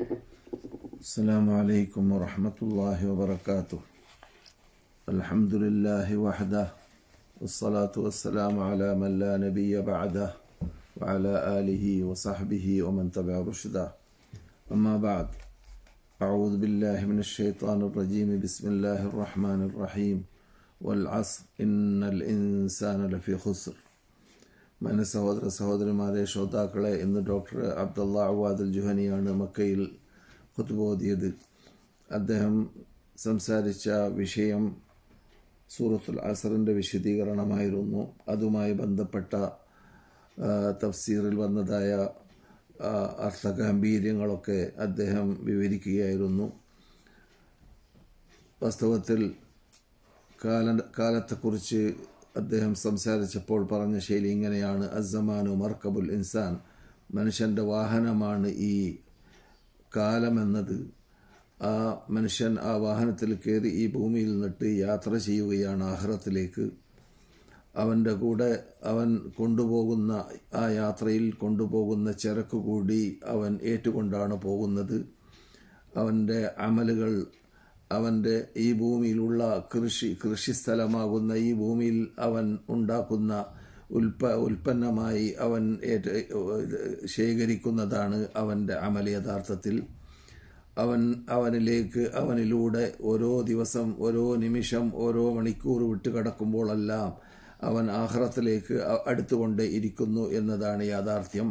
السلام عليكم ورحمة الله وبركاته. الحمد لله وحده والصلاة والسلام على من لا نبي بعده وعلى آله وصحبه ومن تبع رشده. أما بعد أعوذ بالله من الشيطان الرجيم. بسم الله الرحمن الرحيم. والعصر إن الإنسان لفي خسر. മന സഹോദര സഹോദരന്മാരെ ശ്രോതാക്കളെ ഇന്ന് ഡോക്ടർ അബ്ദുള്ള അവാദൽ ജുഹനിയാണ് മക്കയിൽ കുത്തുബോധിയത് അദ്ദേഹം സംസാരിച്ച വിഷയം സൂറത്തുൽ അസറിന്റെ വിശദീകരണമായിരുന്നു. അതുമായി ബന്ധപ്പെട്ട തഫ്സീറിൽ വന്നതായ അർത്ഥഗാംഭീര്യങ്ങളൊക്കെ അദ്ദേഹം വിവരിക്കുകയായിരുന്നു. വാസ്തവത്തിൽ കാല കാലത്തെക്കുറിച്ച് അദ്ദേഹം സംസാരിച്ചപ്പോൾ പറഞ്ഞ ശൈലി ഇങ്ങനെയാണ്. അസമാനു മർക്കബുൽ ഇൻസാൻ. മനുഷ്യന്റെ വാഹനമാണ് ഈ കാലമെന്നത് ആ മനുഷ്യൻ ആ വാഹനത്തിൽ കയറി ഈ ഭൂമിയിൽ നിന്നിട്ട് യാത്ര ചെയ്യുകയാണ് ആഹ്റത്തിലേക്ക്. അവന്റെ കൂടെ അവൻ കൊണ്ടുപോകുന്ന ആ യാത്രയിൽ കൊണ്ടുപോകുന്ന ചരക്ക് കൂടി അവൻ ഏറ്റുകൊണ്ടാണ് പോകുന്നത്. അവന്റെ അമലുകൾ അവന്റെ ഈ ഭൂമിയിലുള്ള കൃഷി കൃഷിസ്ഥലമാകുന്ന ഈ ഭൂമിയിൽ അവൻ ഉണ്ടാക്കുന്ന ഉൽപ്പ ഉൽപ്പന്നമായി അവൻ ശേഖരിക്കുന്നതാണ് അവന്റെ അമൽ യഥാർത്ഥത്തിൽ. അവൻ അവനിലേക്ക് അവനിലൂടെ ഓരോ ദിവസം ഓരോ നിമിഷം ഓരോ മണിക്കൂർ വിട്ട് കടക്കുമ്പോഴെല്ലാം അവൻ ആഹ്റത്തിലേക്ക് അടുത്തുകൊണ്ടേ ഇരിക്കുന്നു എന്നതാണ് യാഥാർത്ഥ്യം.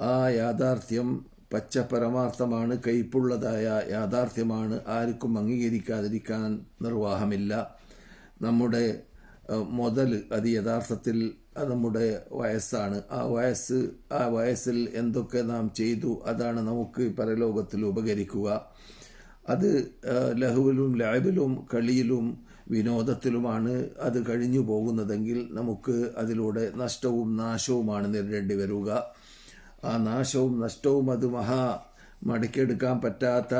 ആ യാഥാർത്ഥ്യം പച്ച പരമാർത്ഥമാണ് കയ്പുള്ളതായ യാഥാർത്ഥ്യമാണ്. ആർക്കും അംഗീകരിക്കാതിരിക്കാൻ നിർവാഹമില്ല. നമ്മുടെ മുതൽ അത് യഥാർത്ഥത്തിൽ നമ്മുടെ വയസ്സാണ്. ആ വയസ്സ് ആ വയസ്സിൽ എന്തൊക്കെ നാം ചെയ്തു അതാണ് നമുക്ക് പരലോകത്തിൽ ഉപകരിക്കുക. അത് ലഹുവിലും ലാബിലും കളിയിലും വിനോദത്തിലുമാണ് അത് കഴിഞ്ഞു പോകുന്നതെങ്കിൽ നമുക്ക് അതിലൂടെ നഷ്ടവും നാശവുമാണ് നേരിടേണ്ടി വരിക. ആ നാശവും നഷ്ടവും അത് മഹാ മടക്കിയെടുക്കാൻ പറ്റാത്ത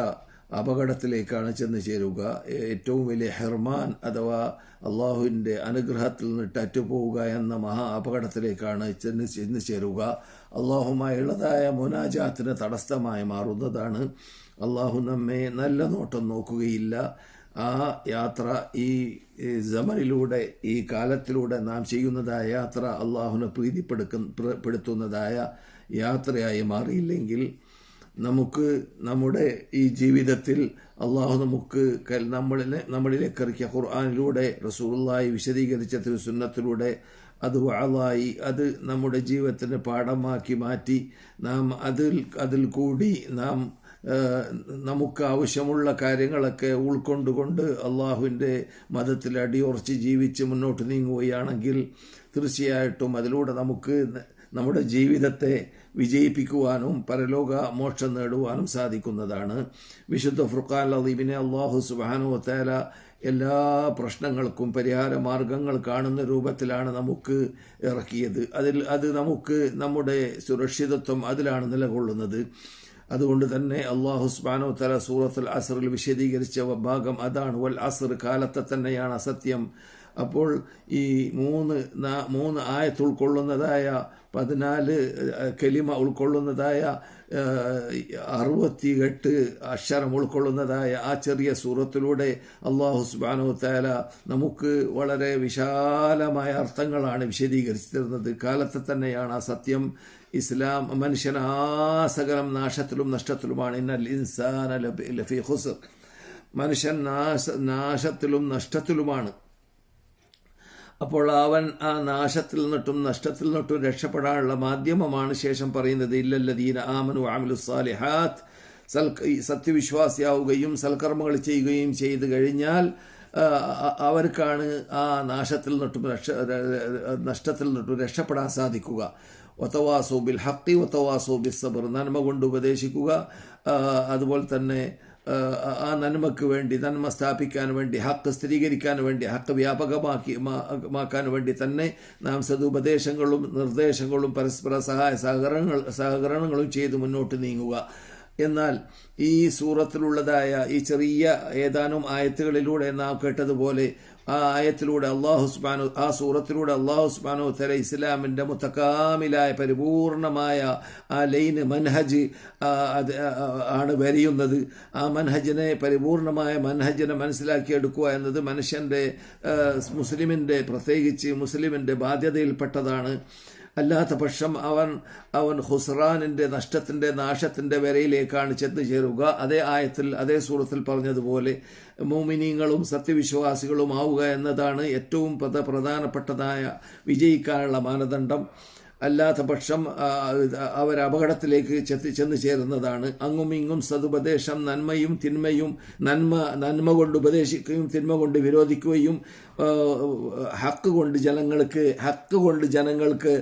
അപകടത്തിലേക്കാണ് ചെന്ന് ചേരുക. ഏറ്റവും വലിയ ഹെർമാൻ അഥവാ അള്ളാഹുവിന്റെ അനുഗ്രഹത്തിൽ നിന്ന് ടറ്റുപോവുക എന്ന മഹാ അപകടത്തിലേക്കാണ് ചെന്ന് ചെന്ന് ചേരുക. അള്ളാഹുമായുള്ളതായ മുനാജാത്തിന് തടസ്സമായി മാറുന്നതാണ്. അള്ളാഹു നമ്മെ നല്ല നോട്ടം നോക്കുകയില്ല. ആ യാത്ര ഈ ജമനിലൂടെ ഈ കാലത്തിലൂടെ നാം ചെയ്യുന്നതായ യാത്ര അള്ളാഹുവിനെ പ്രീതിപ്പെടുക്കുന്ന പെടുത്തുന്നതായ യാത്രയായി മാറിയില്ലെങ്കിൽ നമുക്ക് നമ്മുടെ ഈ ജീവിതത്തിൽ അള്ളാഹു നമുക്ക് നമ്മളിലെ നമ്മളിലേക്ക് ഇറക്കിയ ഖുർആാനിലൂടെ റസൂലുള്ളാഹി വിശദീകരിച്ച തിരുസുന്നത്തിലൂടെ അത് വാളായി അത് നമ്മുടെ ജീവിതത്തിന് പാഠമാക്കി മാറ്റി നാം അതിൽ അതിൽ കൂടി നാം നമുക്ക് ആവശ്യമുള്ള കാര്യങ്ങളൊക്കെ ഉൾക്കൊണ്ടുകൊണ്ട് അള്ളാഹുവിന്റെ മതത്തിൽ അടിയുറച്ച് ജീവിച്ച് മുന്നോട്ട് നീങ്ങുകയാണെങ്കിൽ തീർച്ചയായിട്ടും അതിലൂടെ നമുക്ക് നമ്മുടെ ജീവിതത്തെ വിജയിപ്പിക്കുവാനും പരലോക മോക്ഷം നേടുവാനും സാധിക്കുന്നതാണ്. വിശുദ്ധ ഫുർഖാൻ അലീബിനെ അള്ളാഹു സുബാനുവത്തേല എല്ലാ പ്രശ്നങ്ങൾക്കും പരിഹാര മാർഗങ്ങൾ കാണുന്ന രൂപത്തിലാണ് നമുക്ക് ഇറക്കിയത്. അതിൽ അത് നമുക്ക് നമ്മുടെ സുരക്ഷിതത്വം അതിലാണ് നിലകൊള്ളുന്നത്. അതുകൊണ്ട് തന്നെ അള്ളാഹു സ്ബാനോ തല സൂറത്തുൽ അസറിൽ വിശദീകരിച്ച ഭാഗം അതാണ്. വൽ അസർ കാലത്തെ തന്നെയാണ് അസത്യം. അപ്പോൾ ഈ മൂന്ന് മൂന്ന് ആയത്ത് ഉൾക്കൊള്ളുന്നതായ പതിനാല് കലിമ ഉൾക്കൊള്ളുന്നതായ അറുപത്തി എട്ട് അക്ഷരം ഉൾക്കൊള്ളുന്നതായ ആ ചെറിയ സൂറത്തിലൂടെ അള്ളാഹു സുബാനോ താല നമുക്ക് വളരെ വിശാലമായ അർത്ഥങ്ങളാണ് വിശദീകരിച്ചു തരുന്നത് കാലത്തെ തന്നെയാണ് ആ സത്യം. ഇസ്ലാം മനുഷ്യൻ ആസകലം നാശത്തിലും നഷ്ടത്തിലുമാണ്. ഇന്നൽ ഇൻസാന ലഫി- ഹുസർ മനുഷ്യൻ നാശ നാശത്തിലും നഷ്ടത്തിലുമാണ്. അപ്പോൾ അവൻ ആ നാശത്തിൽ നിന്നിട്ടും നഷ്ടത്തിൽ നിന്നിട്ടും രക്ഷപ്പെടാനുള്ള മാധ്യമമാണ് ശേഷം പറയുന്നത് ഇല്ലല്ലദീന ആമനു ആമിലു സാലിഹാത്ത് സൽ സത്യവിശ്വാസിയാവുകയും സൽക്കർമ്മങ്ങൾ ചെയ്യുകയും ചെയ്തു കഴിഞ്ഞാൽ അവർക്കാണ് ആ നാശത്തിൽ നിന്നിട്ടും രക്ഷ നഷ്ടത്തിൽ നിന്നിട്ടും രക്ഷപ്പെടാൻ സാധിക്കുക. ഒത്തവാസോ ബിൽ ഹക്കി ഒത്തവാസോ ബിൽ സബർ നന്മ കൊണ്ട് ഉപദേശിക്കുക അതുപോലെ തന്നെ ആ, നന്മക്ക് വേണ്ടി നന്മ സ്ഥാപിക്കാൻ വേണ്ടി ഹക്ക് സ്ഥിരീകരിക്കാൻ വേണ്ടി ഹക്ക് വ്യാപകമാക്കി മാക്കാൻ വേണ്ടി തന്നെ നാം സതുപദേശങ്ങളും നിർദ്ദേശങ്ങളും പരസ്പര സഹായ സഹകരണങ്ങൾ സഹകരണങ്ങളും ചെയ്ത് മുന്നോട്ട് നീങ്ങുക. എന്നാൽ ഈ സൂറത്തിലുള്ളതായ ഈ ചെറിയ ഏതാനും ആയത്തുകളിലൂടെ നാം കേട്ടതുപോലെ ആ ആയത്തിലൂടെ അള്ളാഹു സുബാനു ആ സൂറത്തിലൂടെ അള്ളാഹു സുബാനു തല ഇസ്ലാമിന്റെ മുത്തക്കാമിലായ പരിപൂർണമായ ആ ലൈന് മൻഹജ് അത് ആണ് വരിയുന്നത്. ആ മൻഹജിനെ പരിപൂർണമായ മൻഹജിനെ മനസ്സിലാക്കിയെടുക്കുക എന്നത് മനുഷ്യന്റെ മുസ്ലിമിന്റെ പ്രത്യേകിച്ച് മുസ്ലിമിന്റെ ബാധ്യതയിൽപ്പെട്ടതാണ്. അല്ലാത്ത പക്ഷം അവൻ അവൻ ഹുസ്റാനിന്റെ നഷ്ടത്തിന്റെ നാശത്തിന്റെ വരയിലേക്കാണ് ചെന്നു ചേരുക. അതേ ആയത്തിൽ അതേ സൂറത്തിൽ പറഞ്ഞതുപോലെ മോമിനീങ്ങളും സത്യവിശ്വാസികളും ആവുക എന്നതാണ് ഏറ്റവും പ്രധ പ്രധാനപ്പെട്ടതായ വിജയിക്കാനുള്ള മാനദണ്ഡം. അല്ലാത്ത പക്ഷം അവർ അപകടത്തിലേക്ക് ചെത്തി ചെന്ന് ചേരുന്നതാണ്. അങ്ങും ഇങ്ങും സതുപദേശം നന്മയും തിന്മയും നന്മ നന്മ കൊണ്ട് ഉപദേശിക്കുകയും തിന്മ കൊണ്ട് വിരോധിക്കുകയും ഹക്ക് കൊണ്ട് ജനങ്ങൾക്ക് ഹക്ക് കൊണ്ട് ജനങ്ങൾക്ക്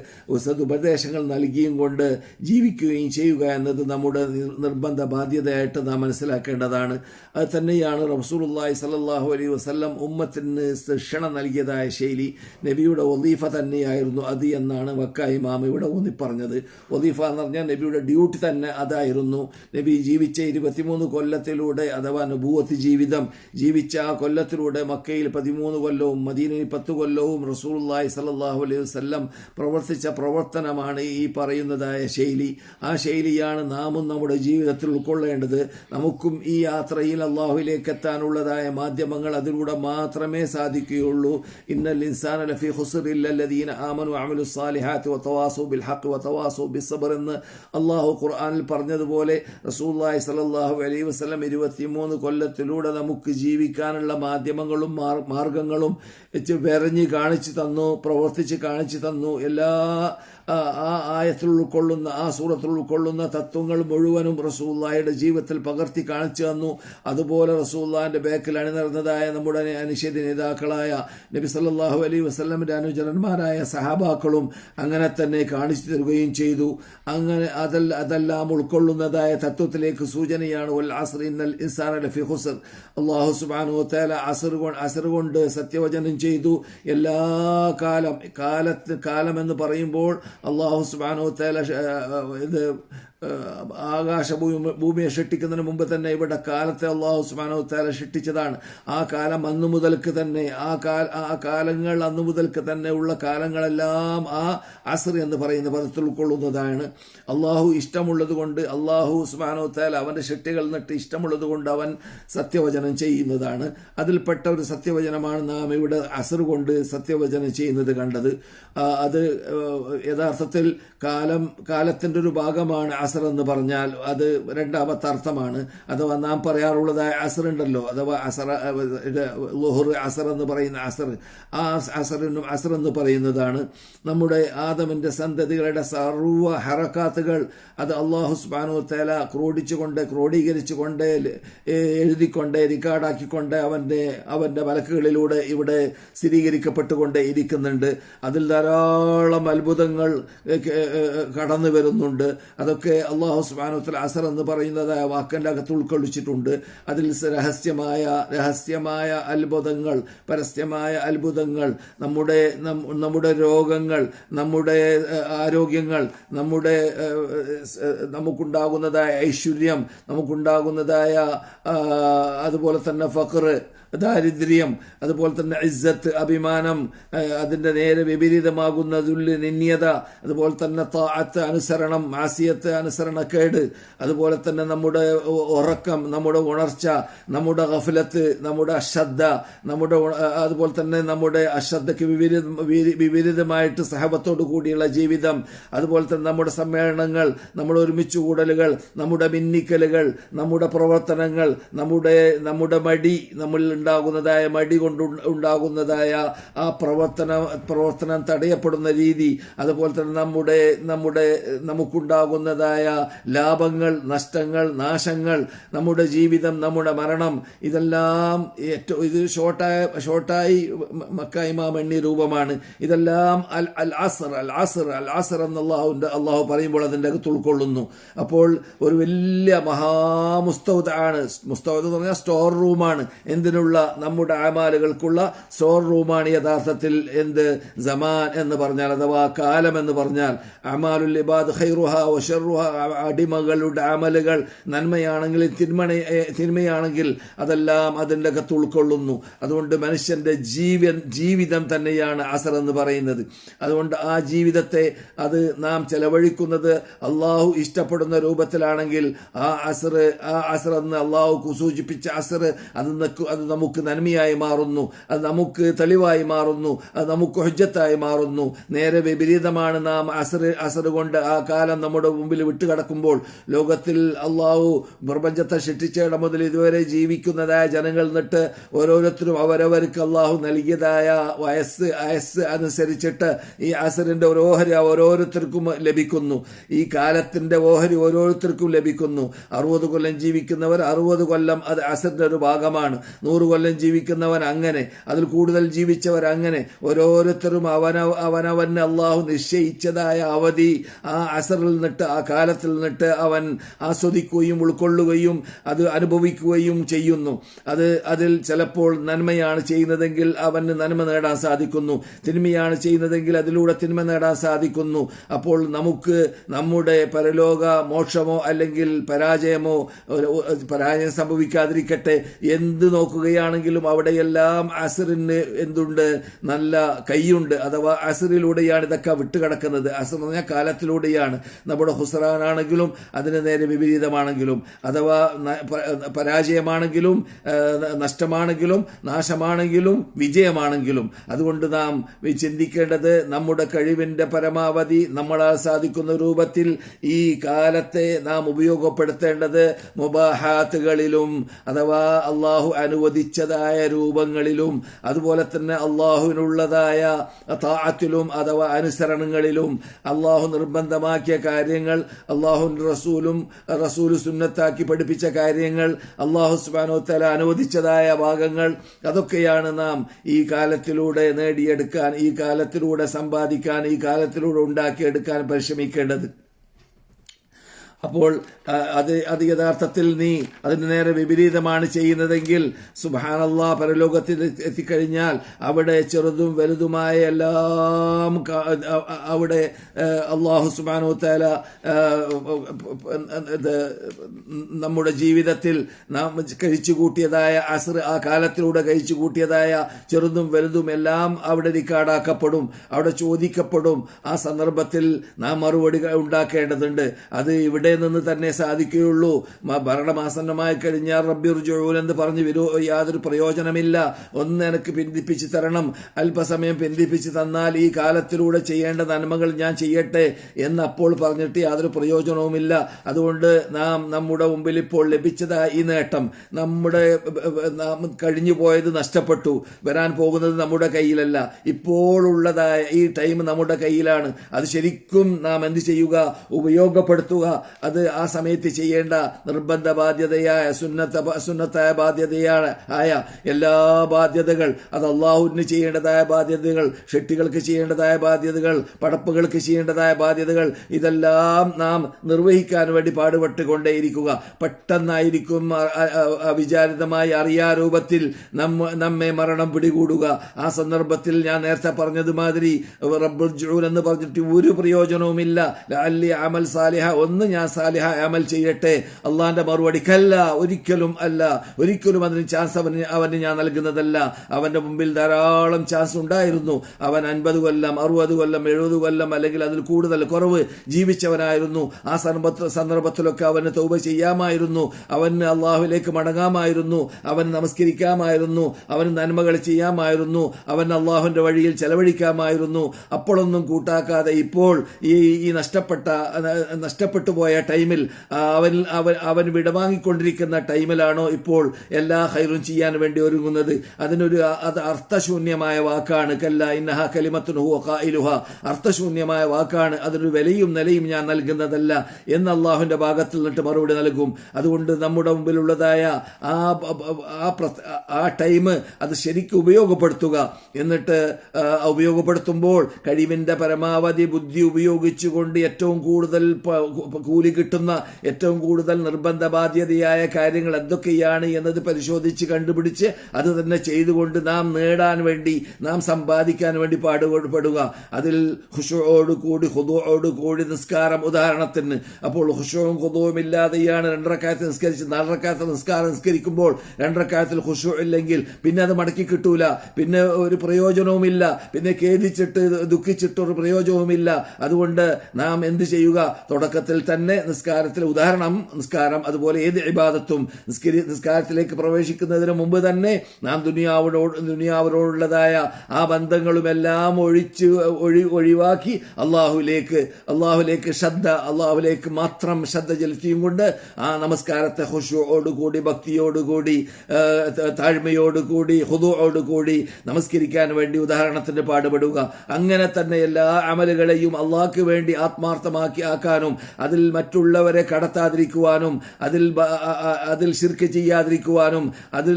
സതുപദേശങ്ങൾ നൽകിയും കൊണ്ട് ജീവിക്കുകയും ചെയ്യുക എന്നത് നമ്മുടെ നിർബന്ധ ബാധ്യതയായിട്ട് നാം മനസ്സിലാക്കേണ്ടതാണ്. അത് തന്നെയാണ് റസൂലുള്ളാഹി സ്വല്ലല്ലാഹു അലൈഹി വസല്ലം ഉമ്മത്തിന് ശിക്ഷണ നൽകിയതായ ശൈലി. നബിയുടെ ഒലീഫ തന്നെയായിരുന്നു അത് എന്നാണ് വക്ക ഇമാം ഇവിടെ ഊന്നി പറഞ്ഞത് ഒലീഫ എന്ന് പറഞ്ഞാൽ നബിയുടെ ഡ്യൂട്ടി തന്നെ അതായിരുന്നു. നബി ജീവിച്ച ഇരുപത്തിമൂന്ന് കൊല്ലത്തിലൂടെ അഥവാ നബൂവത്ത് ജീവിതം ജീവിച്ച ആ കൊല്ലത്തിലൂടെ മക്കയിൽ പതിമൂന്ന് കൊല്ലവും മദീനയിൽ പത്ത് കൊല്ലവും റസൂലുള്ളാഹി സല്ലല്ലാഹു അലൈഹി വസ്ല്ലം പ്രവർത്തിച്ച പ്രവർത്തനമാണ് ഈ പറയുന്നതായ ശൈലി. ആ ശൈലിയാണ് നാമും നമ്മുടെ ജീവിതത്തിൽ ഉൾക്കൊള്ളേണ്ടത്. നമുക്കും ഈ യാത്രയിൽ അള്ളാഹുവിലേക്ക് എത്താനുള്ളതായ മാധ്യമങ്ങൾ അതിലൂടെ മാത്രമേ സാധിക്കുകയുള്ളൂ. ഇന്നൽ ഇൻസാൻ ലഫി ഹുസറില്ലല്ലദീന ആമനു അമലു സാലിഹാത്ത് വത്തവാസു ബിൽ ഹക്ക് വത്തവാസു ബിസബർ എന്ന് അള്ളാഹു ഖുർആാനിൽ പറഞ്ഞതുപോലെ റസൂലുള്ളാഹി സ്വല്ലല്ലാഹു അലൈഹി വസല്ലം ഇരുപത്തിമൂന്ന് കൊല്ലത്തിലൂടെ നമുക്ക് ജീവിക്കാനുള്ള മാധ്യമങ്ങളും മാർ- മാർഗങ്ങളും വെറഞ്ഞ് കാണിച്ചു തന്നു പ്രവർത്തിച്ച് കാണിച്ചു തന്നു. എല്ലാ ആ ആയത്തിൽ ഉൾക്കൊള്ളുന്ന ആ സൂറത്തിൽ ഉൾക്കൊള്ളുന്ന തത്വങ്ങൾ മുഴുവനും റസൂല്ലായുടെ ജീവിതത്തിൽ പകർത്തി കാണിച്ചു തന്നു. അതുപോലെ റസൂല്ലാന്റെ ബേക്കിൽ അണിനിറന്നതായ നമ്മുടെ അനിശ്ചിത നേതാക്കളായ നബി സല്ലാഹു അലൈ വസ്ലമിന്റെ അനുചരന്മാരായ സഹാബാക്കളും അങ്ങനെ തന്നെ കാണിച്ചു തരുകയും ചെയ്തു. അങ്ങനെ അതല്ല അതെല്ലാം ഉൾക്കൊള്ളുന്നതായ തത്വത്തിലേക്ക് സൂചനയാണ് അസ്ർ ഇന്നൽ ഇൻസാന ലഫി ഹുസർ അല്ലാഹു സുബ്ഹാനഹു തേല അസർ കൊണ്ട് അസർ കൊണ്ട് സത്യവചനം ചെയ്തു. എല്ലാ കാലം കാലത്ത് കാലമെന്ന് പറയുമ്പോൾ അള്ളാഹു സുബാനോ തേല ഇത് ആകാശ ഭൂമി ഭൂമിയെ സൃഷ്ടിക്കുന്നതിന് മുമ്പ് തന്നെ ഇവിടെ കാലത്തെ അള്ളാഹു സുബ്ഹാനഹു താല സൃഷ്ടിച്ചതാണ്. ആ കാലം അന്നു മുതൽക്ക് തന്നെ ആ കാല ആ കാലങ്ങൾ അന്നു മുതൽക്ക് തന്നെ ഉള്ള കാലങ്ങളെല്ലാം ആ അസർ എന്ന് പറയുന്ന പദത്തിൽ ഉൾക്കൊള്ളുന്നതാണ്. അള്ളാഹു ഇഷ്ടമുള്ളത് കൊണ്ട് അള്ളാഹു സുബ്ഹാനഹു താല അവന്റെ ഷെട്ടികൾ നിട്ട് ഇഷ്ടമുള്ളത് കൊണ്ട് അവൻ സത്യവചനം ചെയ്യുന്നതാണ്. അതിൽപ്പെട്ട ഒരു സത്യവചനമാണ് നാം ഇവിടെ അസർ കൊണ്ട് സത്യവചനം ചെയ്യുന്നത് കണ്ടത്. അത് യഥാർത്ഥത്തിൽ കാലം കാലത്തിന്റെ ഒരു ഭാഗമാണ് അസർ എന്ന് പറഞ്ഞാൽ അത് രണ്ടാമത്തെ അർത്ഥമാണ്. അഥവാ നാം പറയാറുള്ളതായ അസർ ഉണ്ടല്ലോ. അഥവാ അസർ ലുഹർ അസർ എന്ന് പറയുന്ന അസർ. ആ അസറിനും അസർ എന്ന് പറയുന്നതാണ് നമ്മുടെ ആദമിന്റെ സന്തതികളുടെ സർവ ഹറക്കാത്തുകൾ. അത് അള്ളാഹു സ്ബാനു തേല ക്രോഡിച്ചുകൊണ്ട് ക്രോഡീകരിച്ചുകൊണ്ട് എഴുതിക്കൊണ്ട് റിക്കാർഡാക്കിക്കൊണ്ട് അവന്റെ അവന്റെ വലക്കുകളിലൂടെ ഇവിടെ സ്ഥിരീകരിക്കപ്പെട്ടുകൊണ്ട് ഇരിക്കുന്നുണ്ട്. അതിൽ ധാരാളം അത്ഭുതങ്ങൾ കടന്നു വരുന്നുണ്ട് അതൊക്കെ അള്ളാഹു സുബാനുത്തല അസർ എന്ന് പറയുന്നതായ വാക്കിന്റെ ഉൾക്കൊള്ളിച്ചിട്ടുണ്ട്. അതിൽ രഹസ്യമായ രഹസ്യമായ അത്ഭുതങ്ങൾ പരസ്യമായ അത്ഭുതങ്ങൾ നമ്മുടെ നമ്മുടെ രോഗങ്ങൾ നമ്മുടെ ആരോഗ്യങ്ങൾ നമ്മുടെ നമുക്കുണ്ടാകുന്നതായ ഐശ്വര്യം നമുക്കുണ്ടാകുന്നതായ അതുപോലെ തന്നെ ഫഖർ ദാരിദ്ര്യം അതുപോലെ തന്നെ ഇസ്സത്ത് അഭിമാനം അതിന്റെ നേരെ വിപരീതമാകുന്ന ദുല്ല് നിന്യത അതുപോലെ തന്നെ താഴത്ത് അനുസരണം മാസിയത്ത് അനുസരണക്കേട് അതുപോലെ തന്നെ നമ്മുടെ ഉറക്കം നമ്മുടെ ഉണർച്ച നമ്മുടെ ഗഫലത്ത് നമ്മുടെ അശ്രദ്ധ നമ്മുടെ അതുപോലെ തന്നെ നമ്മുടെ അശ്രദ്ധയ്ക്ക് വിപരീത വിപരീ- വിപരീതമായിട്ട് സഹബത്തോടു കൂടിയുള്ള ജീവിതം അതുപോലെ തന്നെ നമ്മുടെ സമ്മേളനങ്ങൾ നമ്മുടെ ഒരുമിച്ച് കൂടലുകൾ നമ്മുടെ മിന്നിക്കലുകൾ നമ്മുടെ പ്രവർത്തനങ്ങൾ നമ്മുടെ നമ്മുടെ മടി നമ്മളിൽ ഉണ്ടാകുന്നതായ മടി കൊണ്ട് ഉണ്ടാകുന്നതായ ആ പ്രവർത്തന പ്രവർത്തനം തടയപ്പെടുന്ന രീതി അതുപോലെ തന്നെ നമ്മുടെ നമ്മുടെ നമുക്കുണ്ടാകുന്നതായ ലാഭങ്ങൾ നഷ്ടങ്ങൾ നാശങ്ങൾ നമ്മുടെ ജീവിതം നമ്മുടെ മരണം ഇതെല്ലാം ഏറ്റവും ഇത് ഷോർട്ടായ ഷോർട്ടായി മ- മക്ക ഇമാം എണ്ണി രൂപമാണ് ഇതെല്ലാം അൽ അൽ അസർ അൽ അസർ അൽ അസർ എന്ന് അള്ളാഹു പറയുമ്പോൾ അതിന്റെ അകത്ത് ഉൾക്കൊള്ളുന്നു. അപ്പോൾ ഒരു വലിയ മഹാമുസ്തൗദ ആണ്. മുസ്തൗദ എന്ന് പറഞ്ഞാൽ സ്റ്റോർ റൂമാണ് എന്തിനുള്ള നമ്മുടെ ആമാലുകൾക്കുള്ള സ്റ്റോർ റൂമാണ് യഥാർത്ഥത്തിൽ എന്ത്? ജമാൻ എന്ന് പറഞ്ഞാൽ അഥവാ കാലം എന്ന് പറഞ്ഞാൽ അമാലുൽ ഇബാദ് ഹൈറുഹ ഒഷറുഹ അടിമകളുടെ ആമലുകൾ നന്മയാണെങ്കിൽ തിന്മണ തിന്മയാണെങ്കിൽ അതെല്ലാം അതിന്റെ അകത്ത് ഉൾക്കൊള്ളുന്നു. അതുകൊണ്ട് മനുഷ്യന്റെ ജീവൻ ജീവിതം തന്നെയാണ് അസർ എന്ന് പറയുന്നത്. അതുകൊണ്ട് ആ ജീവിതത്തെ അത് നാം ചെലവഴിക്കുന്നത് അള്ളാഹു ഇഷ്ടപ്പെടുന്ന രൂപത്തിലാണെങ്കിൽ ആ അസർ ആ അസർ എന്ന് അള്ളാഹു സൂചിപ്പിച്ച അസർ അത് അത് നമുക്ക് നന്മയായി മാറുന്നു. അത് നമുക്ക് തെളിവായി മാറുന്നു. അത് നമുക്ക് ഹുജ്ജത്തായി മാറുന്നു. നേരെ വിപരീതമാണ് നാം അസർ അസർ കൊണ്ട് ആ കാലം നമ്മുടെ മുമ്പിൽ വിട്ടുകിടക്കുമ്പോൾ ലോകത്തിൽ അള്ളാഹു പ്രപഞ്ചത്തെ സൃഷ്ടിച്ചിടം മുതൽ ഇതുവരെ ജീവിക്കുന്നതായ ജനങ്ങൾ നിട്ട് ഓരോരുത്തരും അവരവർക്ക് അള്ളാഹു നൽകിയതായ വയസ്സ് വയസ്സ് അനുസരിച്ചിട്ട് ഈ അസറിന്റെ ഒരു ഓഹരി ഓരോരുത്തർക്കും ലഭിക്കുന്നു. ഈ കാലത്തിന്റെ ഓഹരി ഓരോരുത്തർക്കും ലഭിക്കുന്നു. അറുപത് കൊല്ലം ജീവിക്കുന്നവർ അറുപത് കൊല്ലം അത് അസറിന്റെ ഒരു ഭാഗമാണ്. നൂറ് കൊല്ലം ജീവിക്കുന്നവൻ അങ്ങനെ അതിൽ കൂടുതൽ ജീവിച്ചവർ അങ്ങനെ. ഓരോരുത്തരും അവന അവനവന് അള്ളാഹു നിശ്ചയിച്ചതായ അവധി ആ അസറിൽ നിന്നിട്ട് ആ കാലത്തിൽ നിന്നിട്ട് അവൻ ആസ്വദിക്കുകയും ഉൾക്കൊള്ളുകയും അത് അനുഭവിക്കുകയും ചെയ്യുന്നു. അത് അതിൽ ചിലപ്പോൾ നന്മയാണ് ചെയ്യുന്നതെങ്കിൽ അവന് നന്മ നേടാൻ സാധിക്കുന്നു. തിന്മയാണ് ചെയ്യുന്നതെങ്കിൽ അതിലൂടെ തിന്മ നേടാൻ സാധിക്കുന്നു. അപ്പോൾ നമുക്ക് നമ്മുടെ പരലോക മോക്ഷമോ അല്ലെങ്കിൽ പരാജയമോ പരാജയം സംഭവിക്കാതിരിക്കട്ടെ. എന്ത് നോക്കുകയാണെങ്കിലും അവിടെയെല്ലാം അസറിന് എന്തുണ്ട്? നല്ല കൈയുണ്ട്. അഥവാ അസറിലൂടെയാണ് ഇതൊക്കെ വിട്ടുകിടക്കുന്നത്. അസർ എന്ന് പറഞ്ഞാൽ കാലത്തിലൂടെയാണ്. നമ്മുടെ ഹുസറാനാണെങ്കിലും അതിന് നേരെ വിപരീതമാണെങ്കിലും അഥവാ പരാജയമാണെങ്കിലും നഷ്ടമാണെങ്കിലും നാശമാണെങ്കിലും വിജയമാണെങ്കിലും. അതുകൊണ്ട് നാം ചിന്തിക്കേണ്ടത് നമ്മുടെ കഴിവിന്റെ പരമാവധി നമ്മളാൽ സാധിക്കുന്ന രൂപത്തിൽ ഈ കാലത്തെ നാം ഉപയോഗപ്പെടുത്തേണ്ടത് മുബാഹാത്തുകളിലും അഥവാ അള്ളാഹു അനുവദിച്ചതായ രൂപങ്ങളിലും അതുപോലെ തന്നെ അള്ളാഹുവിനുള്ളതായ താഴത്തിലും അഥവാ അനുസരണങ്ങളിലും അള്ളാഹു നിർബന്ധമാക്കിയ കാര്യങ്ങൾ അള്ളാഹു റസൂലും റസൂൽ സുന്നത്താക്കി പഠിപ്പിച്ച കാര്യങ്ങൾ അള്ളാഹു സുബാനോ തല അനുവദിച്ചതായ ഭാഗങ്ങൾ അതൊക്കെയാണ് നാം ഈ കാലത്തിലൂടെ നേടിയെടുക്കാൻ ഈ കാലത്തിലൂടെ സമ്പാദിക്കാൻ ഈ കാലത്തിലൂടെ ഉണ്ടാക്കിയെടുക്കാൻ പരിശ്രമിക്കേണ്ടത്. അപ്പോൾ അത് അത് യഥാർത്ഥത്തിൽ നീ അതിന് നേരെ വിപരീതമാണ് ചെയ്യുന്നതെങ്കിൽ സുബാനല്ലാ പരലോകത്തിൽ എത്തിക്കഴിഞ്ഞാൽ അവിടെ ചെറുതും വലുതുമായ എല്ലാം അവിടെ അള്ളാഹു സുബാനു താല നമ്മുടെ ജീവിതത്തിൽ നാം കഴിച്ചു കൂട്ടിയതായ അസർ ആ കാലത്തിലൂടെ കഴിച്ചു കൂട്ടിയതായ ചെറുതും വലുതും എല്ലാം അവിടെ റിക്കാർഡാക്കപ്പെടും അവിടെ ചോദിക്കപ്പെടും. ആ സന്ദർഭത്തിൽ നാം മറുപടി ഉണ്ടാക്കേണ്ടതുണ്ട്. അത് ഇവിടെ നിന്ന് തന്നെ സാധിക്കുകയുള്ളൂ. ഭരണമാസന്നമായി കഴിഞ്ഞാൽ റബ്ബിർ ജോൽ എന്ന് പറഞ്ഞ് വിരോ യാതൊരു പ്രയോജനമില്ല. ഒന്ന് എനിക്ക് പിന്തിപ്പിച്ച് തരണം. അല്പസമയം പിന്തിപ്പിച്ച് തന്നാൽ ഈ കാലത്തിലൂടെ ചെയ്യേണ്ട നന്മകൾ ഞാൻ ചെയ്യട്ടെ എന്ന് അപ്പോൾ പറഞ്ഞിട്ട് യാതൊരു പ്രയോജനവുമില്ല. അതുകൊണ്ട് നാം നമ്മുടെ മുമ്പിൽ ഇപ്പോൾ ലഭിച്ചത് ഈ നേട്ടം. നമ്മുടെ കഴിഞ്ഞു പോയത് നഷ്ടപ്പെട്ടു. വരാൻ പോകുന്നത് നമ്മുടെ കയ്യിലല്ല. ഇപ്പോഴുള്ളതായ ഈ ടൈം നമ്മുടെ കയ്യിലാണ്. അത് ശരിക്കും നാം എന്ത് ചെയ്യുക? ഉപയോഗപ്പെടുത്തുക. അത് ആ സമയത്ത് ചെയ്യേണ്ട നിർബന്ധ ബാധ്യതയായ സുന്നത്ത സുന്നത്തായ ബാധ്യതയാണ്. ആയ എല്ലാ ബാധ്യതകൾ അത് അള്ളാഹുവിന് ചെയ്യേണ്ടതായ ബാധ്യതകൾ ഷെട്ടികൾക്ക് ചെയ്യേണ്ടതായ ബാധ്യതകൾ പടപ്പുകൾക്ക് ചെയ്യേണ്ടതായ ബാധ്യതകൾ ഇതെല്ലാം നാം നിർവഹിക്കാൻ വേണ്ടി പാടുപെട്ടുകൊണ്ടേയിരിക്കുക. പെട്ടെന്നായിരിക്കും അവിചാരിതമായി അറിയാ രൂപത്തിൽ നമ്മെ മരണം പിടികൂടുക. ആ സന്ദർഭത്തിൽ ഞാൻ നേരത്തെ പറഞ്ഞതുമാതിരി റബ്ബുൽ ജൂൽ എന്ന് പറഞ്ഞിട്ട് ഒരു പ്രയോജനവുമില്ല. അമൽ സാലിഹ ഒന്ന് ഞാൻ സാലിഹ അമൽ ചെയ്യട്ടെ. അള്ളാന്റെ മറുപടി കല്ല. ഒരിക്കലും അല്ല. ഒരിക്കലും അതിന് ചാൻസ് അവന് അവന് ഞാൻ നൽകുന്നതല്ല. അവന്റെ മുമ്പിൽ ധാരാളം ചാൻസ് ഉണ്ടായിരുന്നു. അവൻ അൻപത് കൊല്ലം അറുപത് കൊല്ലം എഴുപത് കൊല്ലം അല്ലെങ്കിൽ അതിൽ കൂടുതൽ കുറവ് ജീവിച്ചവനായിരുന്നു. ആ സന്ദർഭ സന്ദർഭത്തിലൊക്കെ അവന് തൗബ ചെയ്യാമായിരുന്നു. അവന് അള്ളാഹുലേക്ക് മടങ്ങാമായിരുന്നു. അവൻ നമസ്കരിക്കാമായിരുന്നു. അവന് നന്മകൾ ചെയ്യാമായിരുന്നു. അവൻ അള്ളാഹുവിന്റെ വഴിയിൽ ചെലവഴിക്കാമായിരുന്നു. അപ്പോഴൊന്നും കൂട്ടാക്കാതെ ഇപ്പോൾ ഈ ഈ നഷ്ടപ്പെട്ട നഷ്ടപ്പെട്ടു പോയ ടൈമിൽ അവൻ അവൻ അവൻ വിടവാങ്ങിക്കൊണ്ടിരിക്കുന്ന ടൈമിലാണോ ഇപ്പോൾ എല്ലാ ഹൈറും ചെയ്യാൻ വേണ്ടി ഒരുങ്ങുന്നത്? അതിനൊരു അത് അർത്ഥശൂന്യമായ വാക്കാണ്. കല്ല ഇന്നഹ കലിമത്തുൻ ഹുവ ഖായിലുഹ. അർത്ഥശൂന്യമായ വാക്കാണ്. അതിനൊരു വിലയും നിലയും ഞാൻ നൽകുന്നതല്ല എന്ന് അള്ളാഹുവിന്റെ ഭാഗത്തിൽ നിന്നിട്ട് മറുപടി നൽകും. അതുകൊണ്ട് നമ്മുടെ മുമ്പിലുള്ളതായ ആ ആ ടൈം അത് ശരിക്കും ഉപയോഗപ്പെടുത്തുക. എന്നിട്ട് ഉപയോഗപ്പെടുത്തുമ്പോൾ കഴിവിന്റെ പരമാവധി ബുദ്ധി ഉപയോഗിച്ചുകൊണ്ട് ഏറ്റവും കൂടുതൽ കൂലി കൂലി കിട്ടുന്ന ഏറ്റവും കൂടുതൽ നിർബന്ധ ബാധ്യതയായ കാര്യങ്ങൾ എന്തൊക്കെയാണ് എന്നത് പരിശോധിച്ച് കണ്ടുപിടിച്ച് അത് തന്നെ ചെയ്തുകൊണ്ട് നാം നേടാൻ വേണ്ടി നാം സമ്പാദിക്കാൻ വേണ്ടി പാടുപെടുക. അതിൽ ഹുഷോട് കൂടി ഹുദോട് കൂടി നിസ്കാരം. ഉദാഹരണത്തിന് അപ്പോൾ ഹുഷവും ഹുദവും ഇല്ലാതെയാണ് രണ്ടരക്കാലത്ത് നിസ്കരിച്ച് നാലരക്കാലത്ത് നിസ്കാരം നിസ്കരിക്കുമ്പോൾ രണ്ടരക്കാലത്തിൽ ഹുഷു ഇല്ലെങ്കിൽ പിന്നെ അത് മടക്കി കിട്ടൂല. പിന്നെ ഒരു പ്രയോജനവുമില്ല. പിന്നെ ഖേദിച്ചിട്ട് ദുഃഖിച്ചിട്ട് ഒരു പ്രയോജനവുമില്ല. അതുകൊണ്ട് നാം എന്ത് ചെയ്യുക? തുടക്കത്തിൽ തന്നെ നിസ്കാരത്തിൽ ഉദാഹരണം നിസ്കാരം അതുപോലെ ഏത് ഇബാദത്തും നിസ്കരി നിസ്കാരത്തിലേക്ക് പ്രവേശിക്കുന്നതിന് മുമ്പ് തന്നെ നാം ദുനിയാവിനോട് ദുനിയാവിനോടുള്ളതായ ആ ബന്ധങ്ങളുമെല്ലാം ഒഴിച്ച് ഒഴി ഒഴിവാക്കി അള്ളാഹുലേക്ക് അള്ളാഹുലേക്ക് ശ്രദ്ധ അള്ളാഹുലേക്ക് മാത്രം ശ്രദ്ധ ചെലുത്തിയും കൊണ്ട് ആ നമസ്കാരത്തെ ഭക്തിയോടുകൂടി താഴ്മയോട് കൂടി താഴ്മയോടുകൂടി ഹുദുവോടുകൂടി നമസ്കരിക്കാൻ വേണ്ടി ഉദാഹരണത്തിന് പാടുപെടുക. അങ്ങനെ തന്നെ എല്ലാ അമലുകളെയും അള്ളാഹ്ക്ക് വേണ്ടി ആത്മാർത്ഥമാക്കി ആക്കാനും അതിൽ മറ്റുള്ളവരെ കടത്താതിരിക്കുവാനും അതിൽ അതിൽ ശിർക്ക് ചെയ്യാതിരിക്കുവാനും അതിൽ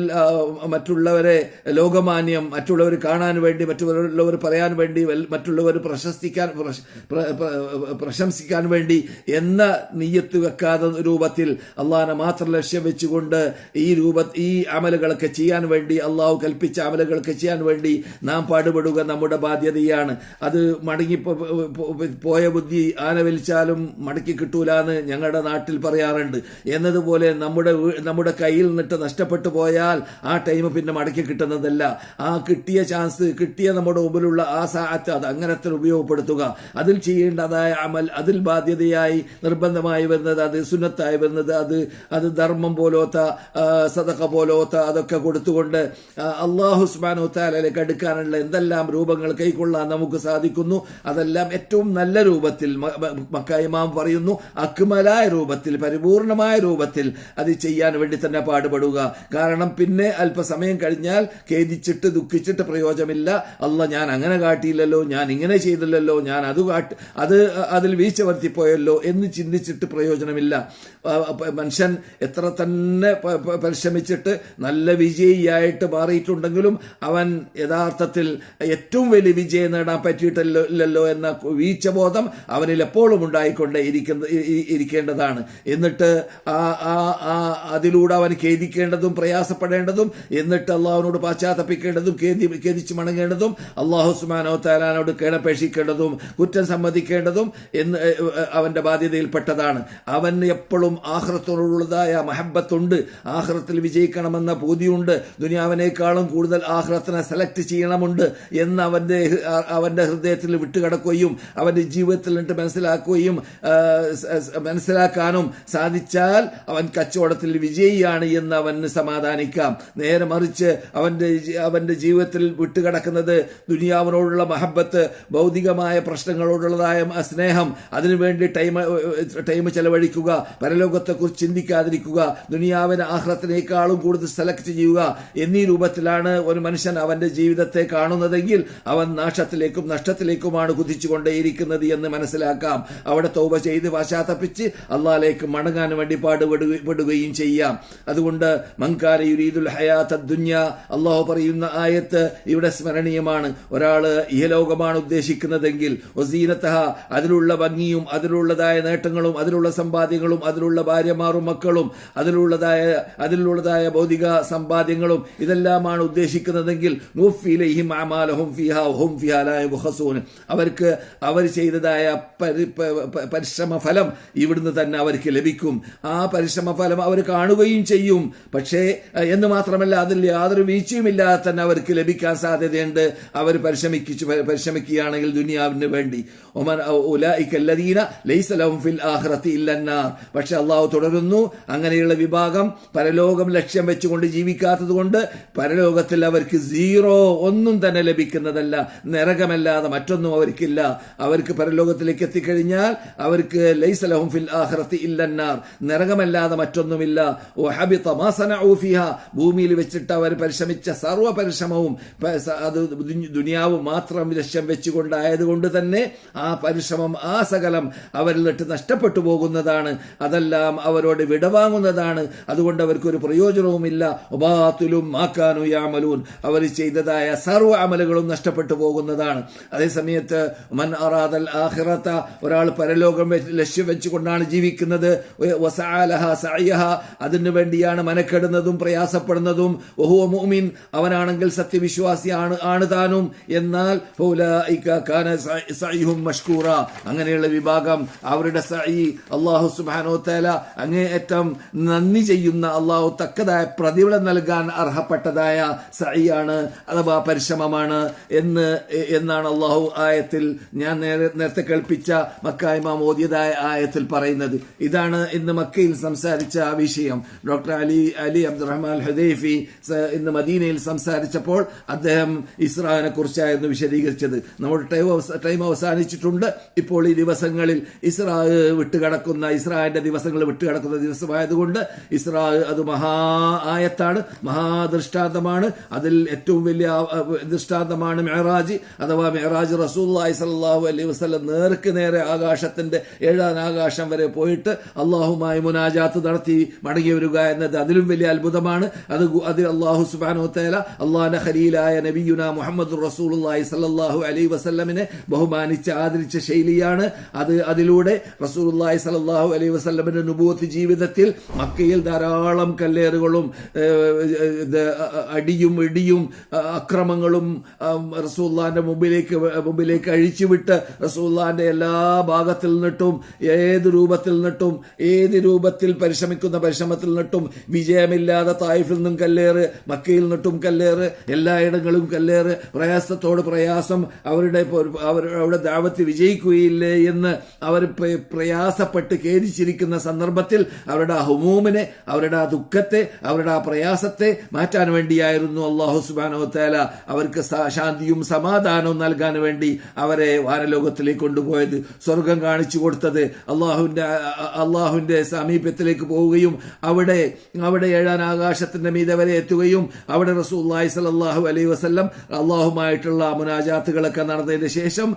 മറ്റുള്ളവരെ ലോകമാന്യം മറ്റുള്ളവർ കാണാൻ വേണ്ടി മറ്റുള്ളവർ പറയാൻ വേണ്ടി മറ്റുള്ളവർ പ്രശസ്തിക്കാൻ പ്രശ- പ്ര- പ്ര- പ്രശംസിക്കാൻ വേണ്ടി എന്ന നീയത്ത് വെക്കാതെ രൂപത്തിൽ അള്ളാഹിനെ മാത്രം ലക്ഷ്യം വെച്ചുകൊണ്ട് ഈ രൂപ ഈ അമലുകളൊക്കെ ചെയ്യാൻ വേണ്ടി അള്ളാഹു കൽപ്പിച്ച അമലുകളൊക്കെ ചെയ്യാൻ വേണ്ടി നാം പാടുപെടുക നമ്മുടെ ബാധ്യതയാണ്. അത് മടങ്ങി പോയ ബുദ്ധി ആന വലിച്ചാലും മടക്കി കിട്ടൂലെന്ന് ഞങ്ങളുടെ നാട്ടിൽ പറയാറുണ്ട്? എന്നതുപോലെ നമ്മുടെ നമ്മുടെ കയ്യിൽ നിന്നിട്ട് നഷ്ടപ്പെട്ടു പോയാൽ ആ ടൈം പിന്നെ മടക്കി കിട്ടുന്നതല്ല. ആ കിട്ടിയ ചാൻസ് കിട്ടിയ നമ്മുടെ മുമ്പിലുള്ള ആ സാഹത്ത് അത് അങ്ങനത്തെ ഉപയോഗപ്പെടുത്തുക. അതിൽ ചെയ്യേണ്ടതായ അമൽ അതിൽ ബാധ്യതയായി നിർബന്ധമായി വരുന്നത് അത് സുന്നത്തായി വരുന്നത് അത് അത് ധർമ്മം പോലോത്ത സതക പോലോത്ത അതൊക്കെ കൊടുത്തുകൊണ്ട് അള്ളാഹു സുബ്ഹാനഹു താലയിലേക്ക് അടുക്കാനുള്ള എന്തെല്ലാം രൂപങ്ങൾ കൈക്കൊള്ളാൻ നമുക്ക് സാധിക്കുന്നു? അതെല്ലാം ഏറ്റവും നല്ല രൂപത്തിൽ മക്കായിമാം പറയുന്നു. ആ അക്മലായ രൂപത്തിൽ പരിപൂർണമായ രൂപത്തിൽ അത് ചെയ്യാൻ വേണ്ടി തന്നെ പാടുപെടുക. കാരണം പിന്നെ അല്പസമയം കഴിഞ്ഞാൽ ഖേദിച്ചിട്ട് ദുഃഖിച്ചിട്ട് പ്രയോജനമില്ല. അല്ല ഞാൻ അങ്ങനെ കാട്ടിയില്ലല്ലോ ഞാൻ ഇങ്ങനെ ചെയ്തില്ലല്ലോ ഞാൻ അത് കാട്ടി അത് അതിൽ വീഴ്ച വരുത്തിപ്പോയല്ലോ എന്ന് ചിന്തിച്ചിട്ട് പ്രയോജനമില്ല. മനുഷ്യൻ എത്ര തന്നെ പരിശ്രമിച്ചിട്ട് നല്ല വിജയിയായിട്ട് മാറിയിട്ടുണ്ടെങ്കിലും അവൻ യഥാർത്ഥത്തിൽ ഏറ്റവും വലിയ വിജയം നേടാൻ പറ്റിയിട്ടില്ലല്ലോ എന്ന വീഴ്ചബോധം അവനിൽ എപ്പോഴും ഉണ്ടായിക്കൊണ്ടേ ഇരിക്കുന്ന ഇരിക്കേണ്ടതാണ്. എന്നിട്ട് അതിലൂടെ അവൻ ഖേദിക്കേണ്ടതും പ്രയാസപ്പെടേണ്ടതും എന്നിട്ട് അള്ളാഹുവിനോട് പാശ്ചാത്തപ്പിക്കേണ്ടതും ഖേദി ഖേദിച്ച് മടങ്ങേണ്ടതും അള്ളാഹു സുമാനോ താലാനോട് കേണപേക്ഷിക്കേണ്ടതും കുറ്റം സമ്മതിക്കേണ്ടതും എന്ന് അവന്റെ ബാധ്യതയിൽപ്പെട്ടതാണ്. അവൻ എപ്പോഴും ആഹ്റത്തോടുള്ളതായ മഹബത്തുണ്ട്. ആഹ്റത്തിൽ വിജയിക്കണമെന്ന പൂതിയുണ്ട്. ദുനിയാവിനേക്കാളും കൂടുതൽ ആഹ്റത്തിനെ സെലക്ട് ചെയ്യണമുണ്ട് എന്ന് അവന്റെ അവന്റെ ഹൃദയത്തിൽ വിട്ടുകിടക്കുകയും അവന്റെ ജീവിതത്തിൽ നിന്നിട്ട് മനസ്സിലാക്കുകയും മനസ്സിലാക്കാനും സാധിച്ചാൽ അവൻ കച്ചവടത്തിൽ വിജയിയാണ് എന്ന് അവന് സമാധാനിക്കാം. നേരെ മറിച്ച് അവന്റെ അവന്റെ ജീവിതത്തിൽ വിട്ടുകിടക്കുന്നത് ദുനിയാവിനോടുള്ള മഹബത്ത് ഭൗതികമായ പ്രശ്നങ്ങളോടുള്ളതായ സ്നേഹം അതിനുവേണ്ടി ടൈം ടൈം ചെലവഴിക്കുക പരലോകത്തെക്കുറിച്ച് ചിന്തിക്കാതിരിക്കുക ദുനിയാവിന് ആഹ്ലത്തിനേക്കാളും കൂടുതൽ സെലക്ട് ചെയ്യുക എന്നീ രൂപത്തിലാണ് ഒരു മനുഷ്യൻ അവന്റെ ജീവിതത്തെ കാണുന്നതെങ്കിൽ അവൻ നാശത്തിലേക്കും നഷ്ടത്തിലേക്കുമാണ് കുതിച്ചുകൊണ്ടേയിരിക്കുന്നത് എന്ന് മനസ്സിലാക്കാം. അവിടെ തൗബ ചെയ്ത് പശ്ചാത്തപ്പിച്ച് അള്ളാലേക്ക് മടങ്ങാൻ വേണ്ടി പാടുപെടുകയും ചെയ്യാം. അതുകൊണ്ട് മങ്കാര യുരീദുൽ ഹയാത്ത ദുന്യ അള്ളാഹു പറയുന്ന ആയത്ത് ഇവിടെ സ്മരണീയമാണ്. ഒരാൾ ഇഹലോകമാണ് ഉദ്ദേശിക്കുന്നതെങ്കിൽ ഒസീനത്തഹ അതിലുള്ള ഭംഗിയും അതിലുള്ളതായ നേട്ടങ്ങളും അതിലുള്ള സമ്പാദ്യങ്ങളും അതിലുള്ള ഭാര്യമാറും മക്കളും അതിലുള്ളതായ അതിലുള്ളതായ ഭൗതിക സമ്പാദ്യങ്ങളും ഇതെല്ലാമാണ് ഉദ്ദേശിക്കുന്നതെങ്കിൽ അവർക്ക് അവർ ചെയ്തതായ പരിശ്രമ ഫലം ഇവിടുന്ന് തന്നെ അവർക്ക് ലഭിക്കും. ആ പരിശ്രമ ഫലം അവർ കാണുകയും ചെയ്യും. പക്ഷേ എന്ന് മാത്രമല്ല അതിൽ യാതൊരു വീഴ്ചയുമില്ലാതെ തന്നെ അവർക്ക് ലഭിക്കാൻ സാധ്യതയുണ്ട്. അവർ പരിശ്രമിച്ചു പരിശ്രമിക്കുകയാണെങ്കിൽ ദുനിയാവിന് വേണ്ടി. ഒമൻ ഉലൈക അല്ലദീന ലൈസ ലഹും ഫിൽ ആഖിറതി ഇല്ലന്നാർ. പക്ഷെ അള്ളാഹു തുടരുന്നു. അങ്ങനെയുള്ള വിഭാഗം പരലോകം ലക്ഷ്യം വെച്ചുകൊണ്ട് ജീവിക്കാത്തത് കൊണ്ട് പരലോകത്തിൽ അവർക്ക് സീറോ ഒന്നും തന്നെ ലഭിക്കുന്നതല്ല. നരകമല്ലാതെ മറ്റൊന്നും അവർക്കില്ല. അവർക്ക് പരലോകത്തിലേക്ക് എത്തിക്കഴിഞ്ഞാൽ അവർക്ക് ലൈസ ലഹും ഫിൽ ഇല്ലന്നാർ നരകമല്ലാതെ മറ്റൊന്നുമില്ല. സനഉ ഫിഹാ. ഭൂമിയിൽ വെച്ചിട്ട് അവർ പരിശ്രമിച്ച സർവ പരിശ്രമവും അത് ദുനി- ദുനിയാവ് മാത്രം ലക്ഷ്യം വെച്ചുകൊണ്ടായതുകൊണ്ട് തന്നെ ആ പരിശ്രമം ആ സകലം അവരിൽ നിട്ട് നഷ്ടപ്പെട്ടു പോകുന്നതാണ്. അതെല്ലാം അവരോട് വിടവാങ്ങുന്നതാണ് അതുകൊണ്ട് അവർക്ക് ഒരു പ്രയോജനവുമില്ല ഉപാത്തുലും മാക്കാനു യാമലൂൻ. അവർ ചെയ്തതായ സർവ അമലുകളും നഷ്ടപ്പെട്ടു പോകുന്നതാണ്. അതേസമയത്ത് മൻ അറാദൽ ആഹ്റത്ത ഒരാൾ പരലോകം ലക്ഷ്യം കൊണ്ടാണ് ജീവിക്കുന്നത്. അതിനു വേണ്ടിയാണ് മനക്കെടുന്നതും പ്രയാസപ്പെടുന്നതും. ഓഹോ മോമിൻ അവനാണെങ്കിൽ സത്യവിശ്വാസിയാണ് ആണ് താനും. എന്നാൽ മഷ്കൂറ. അങ്ങനെയുള്ള വിഭാഗം അവരുടെ സഈ അള്ളാഹു സുബാനോ തേല അങ്ങേയറ്റം നന്ദി ചെയ്യുന്ന അള്ളാഹു തക്കതായ പ്രതിഫലം നൽകാൻ അർഹപ്പെട്ടതായ സഈയാണ് അഥവാ പരിശ്രമമാണ് എന്ന് എന്നാണ് അള്ളാഹു ആയത്തിൽ ഞാൻ നേരത്തെ കേൾപ്പിച്ച മക്കായ്മ മോദിയതായ ആയത്തിൽ പറയുന്നത്. ഇതാണ് ഇന്ന് മക്കയിൽ സംസാരിച്ച ആ വിഷയം. Doctor Ali Ali Abdurrahman Hudhaifi ഇന്ന് മദീനയിൽ സംസാരിച്ചപ്പോൾ അദ്ദേഹം ഇസ്രാഹിനെ കുറിച്ചായിരുന്നു വിശദീകരിച്ചത്. നമ്മുടെ ടൈം ടൈം അവസാനിച്ചിട്ടുണ്ട്. ഇപ്പോൾ ഈ ദിവസങ്ങളിൽ ഇസ്രാ വിട്ടുകിടക്കുന്ന ഇസ്രായേലിന്റെ ദിവസങ്ങൾ വിട്ടുകിടക്കുന്ന ദിവസമായതുകൊണ്ട് ഇസ്രാ അത് മഹാ ആയത്താണ് മഹാദൃഷ്ടാന്തമാണ് അതിൽ ഏറ്റവും വലിയ ദൃഷ്ടാന്തമാണ് മെഹറാജ് അഥവാ മെഹറാജ് റസൂല്ലായി സല്ലാഹു അലൈഹി വസ്ലം നേർക്ക് നേരെ ആകാശത്തിന്റെ ഏഴാം ആകാശം വരെ പോയിട്ട് അള്ളാഹുമായി മുനാജാത്ത് നടത്തി മടങ്ങി വരിക എന്നത് അതിലും വലിയ അത്ഭുതമാണ്. അത് അതിൽ അള്ളാഹു സുബാനു തേല അള്ളാഹിന്റെ ഹലീലായ നബിയുന മുഹമ്മദ് റസൂലുള്ളാഹി സല്ലല്ലാഹു അലൈഹി വസ്ല്ലമിനെ ബഹുമാനിച്ച് ആദരിച്ച ശൈലിയാണ്. അത് അതിലൂടെ റസൂലുള്ളാഹി സല്ലല്ലാഹു അലൈ വസ്ല്ലമിന്റെ നുബൂത്ത് ജീവിതത്തിൽ മക്കയിൽ ധാരാളം കല്ലേറുകളും അടിയും ഇടിയും അക്രമങ്ങളും റസൂല്ലാന്റെ മുമ്പിലേക്ക് മുമ്പിലേക്ക് അഴിച്ചുവിട്ട് റസൂല്ലാന്റെ എല്ലാ ഭാഗത്തിൽ നിന്നിട്ടും ഏത് രൂപത്തിൽ നിന്നിട്ടും ഏത് രൂപത്തിൽ പരിശ്രമിക്കുന്ന പരിശ്രമത്തിൽ നിന്നിട്ടും വിജയമില്ലാതെ തായിഫിൽ നിന്നും കല്ലേറ് മക്കയിൽ നിന്നിട്ടും കല്ലേറ് എല്ലായിടങ്ങളും കല്ലേറ് പ്രയാസത്തോട് പ്രയാസം അവരുടെ അവരുടെ ദാവത്ത് വിജയിക്കുകയില്ലേ എന്ന് അവർ പ്രയാസപ്പെട്ട് ഖേദിച്ചിരിക്കുന്ന സന്ദർഭത്തിൽ അവരുടെ ആ ഹുമൂമിനെ അവരുടെ ആ ദുഃഖത്തെ അവരുടെ ആ പ്രയാസത്തെ മാറ്റാൻ വേണ്ടിയായിരുന്നു അള്ളാഹു സുബാനോ തേല അവർക്ക് ശാന്തിയും സമാധാനവും നൽകാൻ വേണ്ടി അവരെ വാനലോകത്തിലേക്ക് കൊണ്ടുപോയത് സ്വർഗം കാണിച്ചു കൊടുത്തത്. അള്ളാഹുവിന്റെ അള്ളാഹുവിന്റെ സമീപത്തിലേക്ക് പോവുകയും അവിടെ അവിടെ ഏഴാൻ ആകാശത്തിന്റെ മീതെ വരെ എത്തുകയും അവിടെ റസൂല്ലായി സലല്ലാഹു അലൈ വസല്ലം അള്ളാഹുമായിട്ടുള്ള മുനാജാത്തുകളൊക്കെ നടന്നതിന് ശേഷം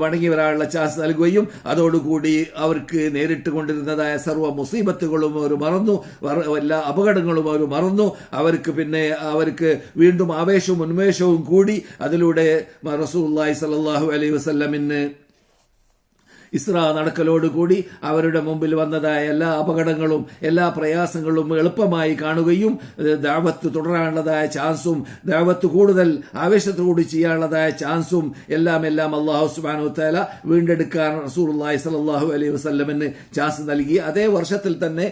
മടങ്ങി വരാനുള്ള ചാൻസ് നൽകുകയും അതോടുകൂടി അവർക്ക് നേരിട്ട് കൊണ്ടിരുന്നതായ സർവ മുസീബത്തുകളും അവർ മറന്നു എല്ലാ അപകടങ്ങളും അവർ മറന്നു. അവർക്ക് പിന്നെ അവർക്ക് വീണ്ടും ആവേശവും ഉന്മേഷവും കൂടി അതിലൂടെ റസൂല്ലായി സലല്ലാഹു അലൈഹി വസല്ലമിന് ഇസ്ര നടക്കലോടുകൂടി അവരുടെ മുമ്പിൽ വന്നതായ എല്ലാ അപകടങ്ങളും എല്ലാ പ്രയാസങ്ങളും എളുപ്പമായി കാണുകയും ദേവത്ത് തുടരാനുള്ളതായ ചാൻസും ദാവത്ത് കൂടുതൽ ആവേശത്തോട് ചെയ്യാനുള്ളതായ ചാൻസും എല്ലാം എല്ലാം അള്ളാഹു സുബാനു തല വീണ്ടെടുക്കാൻ റസൂർലായി സലാഹു അലൈഹി വസ്ല്ലമിന് ചാൻസ് നൽകി. അതേ വർഷത്തിൽ തന്നെ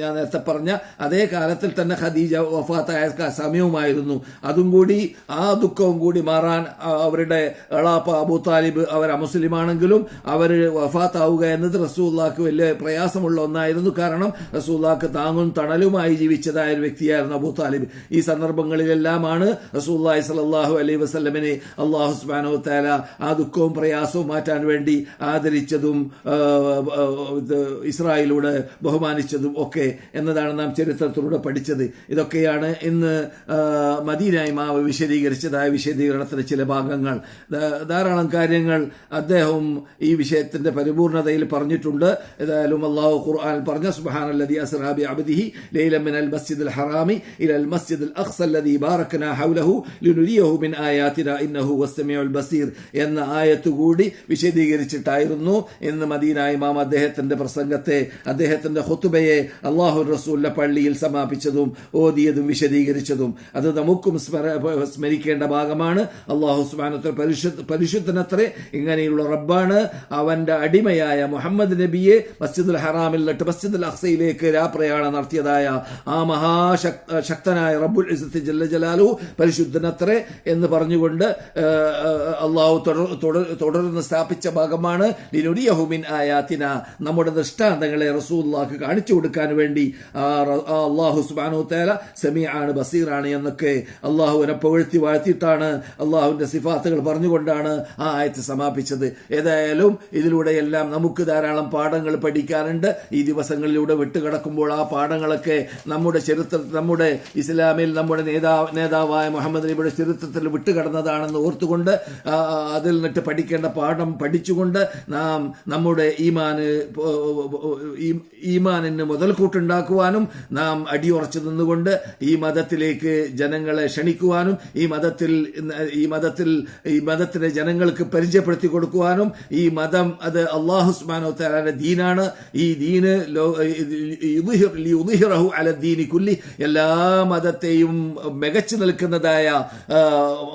ഞാൻ നേരത്തെ പറഞ്ഞ അതേ കാലത്തിൽ തന്നെ ഖദീജ വഫാത്തായ സമയവുമായിരുന്നു. അതും കൂടി ആ ദുഃഖവും കൂടി മാറാൻ അവരുടെ എളാപ്പ അബു താലിബ് അവർ അമുസ്ലിമാണെങ്കിലും അവർ വഫാത്താവുക എന്നത് റസൂല്ലാക്ക് വലിയ പ്രയാസമുള്ള ഒന്നായിരുന്നു. കാരണം റസൂല്ലാക്ക് താങ്ങും തണലുമായി ജീവിച്ചതായ ഒരു വ്യക്തിയായിരുന്നു അബൂ താലിബ്. ഈ സന്ദർഭങ്ങളിലെല്ലാമാണ് റസൂല്ലായി സലാഹു അലൈ വസ്ലമിനെ അള്ളാഹു സുബാനോ താല ആ ദുഃഖവും പ്രയാസവും മാറ്റാൻ വേണ്ടി ആദരിച്ചതും ഇസ്രായേലിലൂടെ ബഹുമാനിച്ചതും ഒക്കെ എന്നതാണ് നാം ചരിത്രത്തിലൂടെ പഠിച്ചത്. ഇതൊക്കെയാണ് ഇന്ന് മദീനായി മാവ് ഇമാവ് വിശദീകരിച്ചതായ വിശദീകരണത്തിന്റെ ചില ഭാഗങ്ങൾ. ധാരാളം കാര്യങ്ങൾ അദ്ദേഹം ഈ വിഷയത്തിന്റെ പരിപൂർണതയിൽ പറഞ്ഞിട്ടുണ്ട്. ഏതായാലും അള്ളാഹു ഖുർആൻ പറഞ്ഞ സുബ്ഹാനല്ലദി അസ്റാ ബിഅബ്ദിഹി ലൈലൻ മിനൽ അൽ ഹറാമി ഇലൽ അൽ അഖ്സ അല്ലദി ബാറക്കന ഹൗലഹു ലിനുരിയഹു മിൻ ആയാതിന ഇന്നഹു വസ്സമിഉൽ ബസീർ എന്ന ആയത്ത് കൂടി വിശദീകരിച്ചിട്ടായിരുന്നു ഇന്ന് മദീന ഇമാം അദ്ദേഹത്തിന്റെ പ്രസംഗത്തെ അദ്ദേഹത്തിന്റെ ഖുതുബയെ അള്ളാഹു റസൂലിന്റെ പള്ളിയിൽ സമാപിച്ചതും ഓതിയതും വിശദീകരിച്ചതും. അത് നമുക്കും സ്മര- സ്മരിക്കേണ്ട ഭാഗമാണ്. അള്ളാഹു സുബാനത്ര പരിശുദ്ധ പരിശുദ്ധനത്രേ ഇങ്ങനെയുള്ള റബ്ബാണ് അവന്റെ അടിമയായ മുഹമ്മദ് നബിയെ മസ്ജിദുൽ ഹറാമിൽ നട്ട് മസ്ജിദുൽ അഖ്സയിലേക്ക് രാപ്രയാണം നടത്തിയതായ ആ മഹാശക്തനായ റബ്ബുൽ ജല്ല ജലാലു പരിശുദ്ധനത്രേ എന്ന് പറഞ്ഞുകൊണ്ട് അള്ളാഹു തുടർ- തുടർ- തുടർന്ന് സ്ഥാപിച്ച ഭാഗമാണ്. ലിനുരിയഹുമിൻ ആയാത്തിന. നമ്മുടെ ദൃഷ്ടാന്തങ്ങളെ റസൂല്ലാക്ക് കാണിച്ചു കൊടുക്കാൻ വേണ്ടി അള്ളാഹു സുബാനു തേല സെമിയാണ് ബസീറാണ് എന്നൊക്കെ അള്ളാഹുവിനെ പുകഴ്ത്തി വാഴ്ത്തിയിട്ടാണ് അള്ളാഹുവിന്റെ സിഫാത്തുകൾ പറഞ്ഞുകൊണ്ടാണ് ആ ആയത്ത് സമാപിച്ചത്. ഏതായാലും ഇതിലൂടെയെല്ലാം നമുക്ക് ധാരാളം പാഠങ്ങൾ പഠിക്കാനുണ്ട്. ഈ ദിവസങ്ങളിലൂടെ വിട്ടുകിടക്കുമ്പോൾ ആ പാഠങ്ങളൊക്കെ നമ്മുടെ ചരിത്ര നമ്മുടെ ഇസ്ലാമിൽ നമ്മുടെ നേതാവ് നേതാവായ മുഹമ്മദ് നബിയുടെ ചരിത്രത്തിൽ വിട്ടുകിടന്നതാണെന്ന് ഓർത്തുകൊണ്ട് അതിൽ നിന്നിട്ട് പഠിക്കേണ്ട പാഠം പഠിച്ചുകൊണ്ട് നാം നമ്മുടെ ഈമാന് ഈമാനിന് മുതൽക്കൂട്ടുണ്ടാക്കുവാനും നാം അടിയുറച്ചു നിന്നുകൊണ്ട് ഈ മതത്തിലേക്ക് ജനങ്ങളെ ക്ഷണിക്കുവാനും ഈ മതത്തിൽ ഈ മതത്തിൽ ഈ മതത്തിലെ ജനങ്ങൾക്ക് പരിചയപ്പെടുത്തി കൊടുക്കുവാനും ഈ മതം അത് അള്ളാഹു സുബ്ഹാനഹു വതആലയുടെ ദീനാണ്. ഈ ദീന് ലോ- യുദ്ഹിർ- ലിയുദ്ഹിറഹു അല ദീനി കുല്ലി. എല്ലാ മതത്തെയും മികച്ചു നിൽക്കുന്നതായ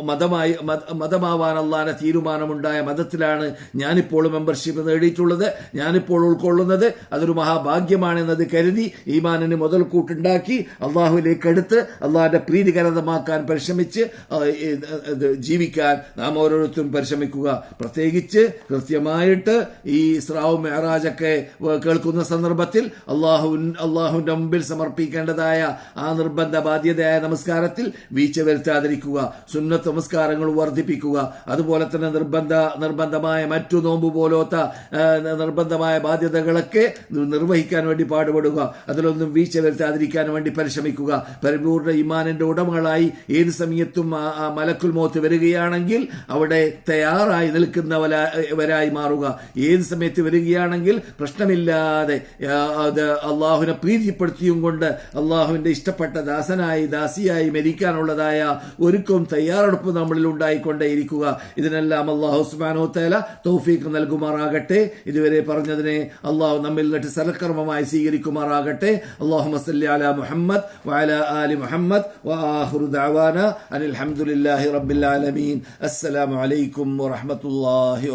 മതമായി മതമാവാൻ അള്ളാഹന്റെ തീരുമാനമുണ്ടായ മതത്തിലാണ് ഞാനിപ്പോൾ മെമ്പർഷിപ്പ് നേടിയിട്ടുള്ളത്. ഞാനിപ്പോൾ ഉൾക്കൊള്ളുന്നത്. അതൊരു മഹാഭാഗ്യമാണെന്നത് കരുതി ഈമാനിന് മുതൽക്കൂട്ടുണ്ടാക്കി അള്ളാഹുവിലേക്ക് അടുത്ത് അള്ളാഹിന്റെ പ്രീതികരതമാക്കാൻ പരിശ്രമിച്ച് ജീവിക്കാൻ നാം ഓരോരുത്തരും പരിശ്രമിക്കുക. പ്രത്യേകിച്ച് കൃത്യമായിട്ട് ഈ ഇസ്രാവ് മെഹറാജൊക്കെ കേൾക്കുന്ന സന്ദർഭത്തിൽ അള്ളാഹു അള്ളാഹുവിന്റെ മുമ്പിൽ സമർപ്പിക്കേണ്ടതായ ആ നിർബന്ധ ബാധ്യതയായ നമസ്കാരത്തിൽ വീഴ്ച വരുത്താതിരിക്കുക സുന്നത്ത് നമസ്കാരങ്ങൾ വർദ്ധിപ്പിക്കുക അതുപോലെ തന്നെ നിർബന്ധ നിർബന്ധമായ മറ്റു നോമ്പ് പോലത്തെ നിർബന്ധമായ ബാധ്യതകളൊക്കെ നിർവഹിക്കാൻ വേണ്ടി പാടുപെടുക അതിലൊന്നും വീഴ്ച വരുത്താതിരിക്കാൻ വേണ്ടി പരിശ്രമിക്കുക. പരിപൂർണ ഇമാനിന്റെ ഉടമകളായി ഏത് സമയത്തും മലക്കുൽ മോത്ത് വരികയാണെങ്കിൽ അവിടെ തയ്യാറായി നിൽക്കുന്നവരായി മാറുക ഏത് സമയത്ത് വരികയാണെങ്കിൽ പ്രശ്നമില്ലാതെ അത് അള്ളാഹുവിനെ പ്രീതിപ്പെടുത്തിയും കൊണ്ട് അള്ളാഹുവിന്റെ ഇഷ്ടപ്പെട്ട ദാസനായി ദാസിയായി മരിക്കാനുള്ളതായ ഒരുക്കവും തയ്യാറെടുപ്പ് നമ്മളിൽ ഉണ്ടായിക്കൊണ്ടേയിരിക്കുക. ഇതിനെല്ലാം അള്ളാഹു സുബാനോ തേല തൗഫീഖ് നൽകുമാറാകട്ടെ. ഇതുവരെ പറഞ്ഞതിനെ അള്ളാഹു നമ്മിൽ നിന്നിട്ട് സലക്കർമ്മമായി സ്വീകരിക്കുമാറാകട്ടെ. അള്ളാഹു മസല്ലി അല മുഹമ്മദ് വഅല ആലി മുഹമ്മദ് വആഖിറു ദഅവാന അനിൽ ഹംദുലില്ലാഹി റബ്ബിൽ ആലമീൻ. അസ്സലാമു അലൈക്കും വറഹ്മത്തുള്ളാഹി